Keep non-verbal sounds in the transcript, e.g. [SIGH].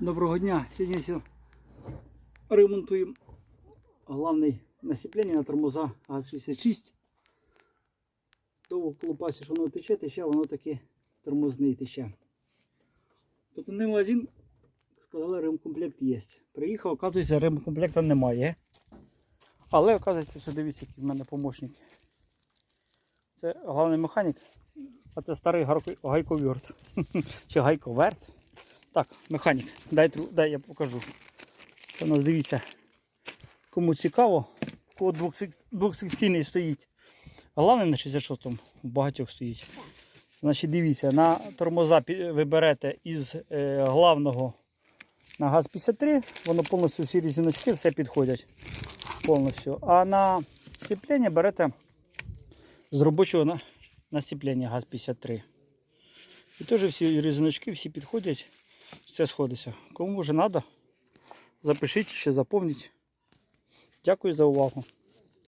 Доброго дня. Сьогодні все ремонтуємо головне насіплення на тормоза ГАЗ-66. Довго колупався, що воно тече, тече, воно таки тормозний тече. Потім магазин, сказали, ремкомплект є. Приїхав, оказується, ремкомплекта немає. Але оказується, що дивіться, який в мене помощник. Це головний механік, а це старий гайковерт. [LAUGHS] Чи гайковерт. Так, механік, дай, дай я покажу. Це дивіться, кому цікаво, кого двохсекційний стоїть. Головне на 66 у багатьох стоїть. Значить, дивіться, на тормоза ви берете із е, главного на ГАЗ-53, воно повністю всі різиночки, все підходять повністю. А на сцеплення берете з робочого на, на сцеплення ГАЗ-53. І теж всі різиночки, всі підходять все сходиться. Кому вже треба, запишіть ще заповніть. Дякую за увагу.